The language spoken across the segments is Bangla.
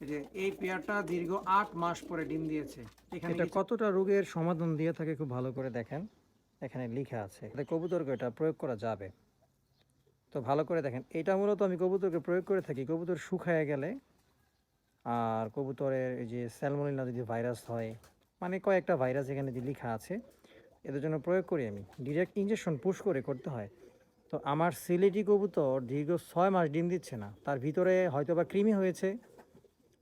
এই যে এই পেয়ারটা দীর্ঘ আট মাস পরে ডিম দিয়েছে। এখানে এটা কতটা রোগের সমাধান দিয়ে থাকে খুব ভালো করে দেখেন। এখানে লেখা আছে কবুতরকে এটা প্রয়োগ করা যাবে। তো ভালো করে দেখেন এটা মূলত আমি কবুতরকে প্রয়োগ করে থাকি কবুতর শুকায় গেলে। আর কবুতরের এই যে স্যালমোনিলা যদি ভাইরাস হয় মানে কয়েকটা ভাইরাস এখানে যে লেখা আছে এদের জন্য প্রয়োগ করি আমি। ডিরেক্ট ইঞ্জেকশন পুশ করে করতে হয়। তো আমার সিলেটি কবুতর দীর্ঘ ছয় মাস ডিম দিচ্ছে না তার ভিতরে হয়তো বা কৃমি হয়েছে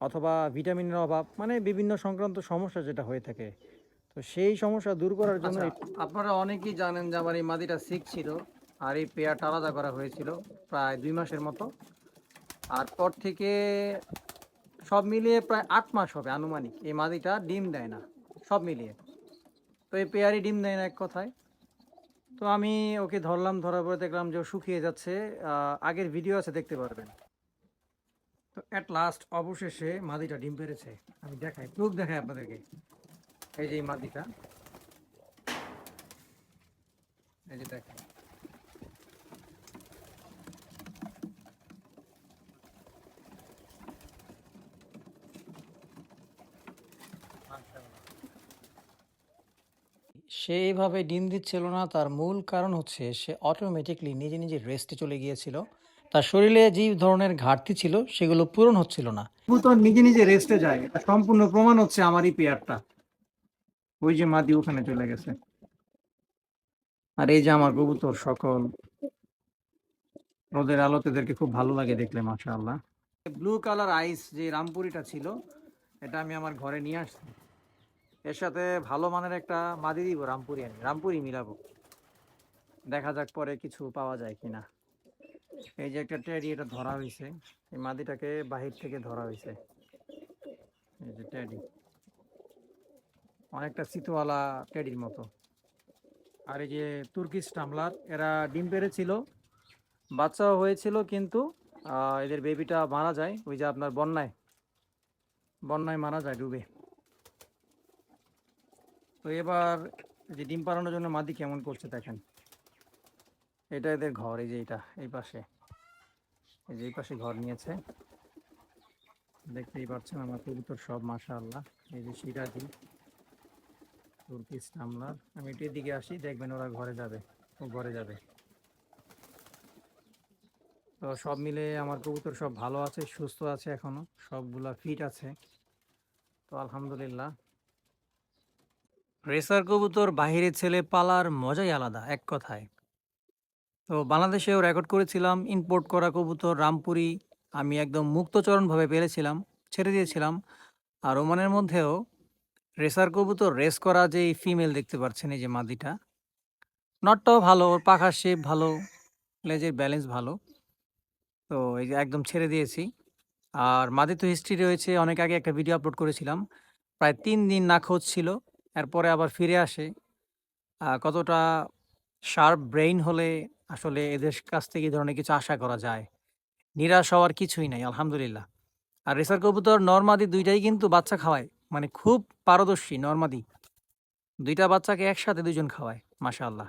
অথবা ভিটামিনের অভাব মানে বিভিন্ন সংক্রান্ত সমস্যা যেটা হয়ে থাকে। তো সেই সমস্যা দূর করার জন্য আচ্ছা, আপনারা অনেকেই জানেন যে আমার এই মাদিটা সিক ছিল আর এই পেয়ারটা আলাদা করা হয়েছিল প্রায় দুই মাসের মতো। আর পর থেকে সব মিলিয়ে প্রায় আট মাস হবে আনুমানিক। এই মাদিটা ডিম দেয় না সব মিলিয়ে। তো এই পেয়ারই ডিম দেয় না এক কথায়। তো আমি ওকে ধরলাম ধরার পরে দেখলাম যে শুকিয়ে যাচ্ছে। আগের ভিডিও আছে দেখতে পারবেন। তো অ্যাট লাস্ট অবশেষে মাদিটা ডিম পেরেছে। আমি দেখাই প্রুফ দেখাই আপনাদেরকে। এই যে এই মাদিটা। এই যে দেখেন। সে এইভাবে ডিম দিচ্ছিল না, তার মূল কারণ হচ্ছে সে অটোমেটিকলি নিজে নিজে রেস্টে চলে গিয়েছিল। তার শরীরে যে ধরনের ঘাটতি ছিল, সেগুলো পূরণ হচ্ছিল না। নিজে নিজে রেস্টে যায়। সম্পূর্ণ প্রমাণ হচ্ছে আমারই পেয়ারটা। ওই যে মাদি ওখানে চলে গেছে। আর এই যে আমার কবুতর সকল। রোদের আলোতে এদেরকে খুব ভালো লাগে দেখলে, মাশাআল্লাহ। ব্লু কালার আইস যে রামপুরিটা ছিল, এটা আমি আমার ঘরে নিয়ে আসছি। এর সাথে ভালো মানের একটা মাদি দিব, রামপুরি আমি রামপুরি মিলাবো। দেখা যাক পরে কিছু পাওয়া যায় কিনা। এই যে একটা টেডি এটা ধরা হয়েছে এই মাদিটাকে বাহির থেকে ধরা হয়েছে এই যে টেডি অনেকটা সিতুওয়ালা টেডির মতো। আর এই যে তুর্কি টামলার, এরা ডিম পেড়েছিল বাচ্চাও হয়েছিল কিন্তু এদের বেবিটা মারা যায় ওই যে আপনার বন্যায়। বন্যায় মারা যায়, ডুবে। তো এবার যে ডিম পাড়ানোর জন্য মাদি কেমন করছে দেখেন। এটা এদের ঘর, এই যে এটা, এই পাশে। এই যে এই পাশে ঘর নিয়েছে। দেখতেই পাচ্ছেন আমার কবুতর সব, মাশাআল্লাহ। এই যে সিরাজি তুর্কিশ টামলার আমি এটির দিকে আসি, দেখবেন ওরা ঘরে যাবে, ও ঘরে যাবে। তো সব মিলে আমার কবুতর সব ভালো আছে, সুস্থ আছে এখনও, সবগুলা ফিট আছে। তো আলহামদুলিল্লাহ। রেসার কবুতর, বাহিরের ছেলে পালার মজাই আলাদা, এক কথায়। তো বাংলাদেশেও রেকর্ড করেছিলাম ইম্পোর্ট করা কবুতর রামপুরি আমি একদম মুক্তচরণভাবে পেরেছিলাম, ছেড়ে দিয়েছিলাম। আর ওমানের মধ্যেও রেসার কবুতর রেস করা যে ফিমেল দেখতে পাচ্ছেন, এই যে মাদিটা নটটাও ভালো, ওর পাখার শেপ ভালো, লেজের ব্যালেন্স ভালো। তো এই যে একদম ছেড়ে দিয়েছি। আর মাদি তো হিস্ট্রি রয়েছে, অনেক আগে একটা ভিডিও আপলোড করেছিলাম, প্রায় তিন দিন না খোঁজ ছিল, এরপরে আবার ফিরে আসে। কতটা শার্প ব্রেইন হলে আসলে এদের কাছ থেকে এই ধরনের কিছু আশা করা যায়। নিরাশ হওয়ার কিছুই নাই, আলহামদুলিল্লাহ। আর রেসার কবুতর নর্মাদি দুইটাই কিন্তু বাচ্চা খাওয়ায় মানে খুব পারদর্শী নর্মাদি। দুইটা বাচ্চাকে একসাথে দুজন খাওয়ায়, মাশাআল্লাহ।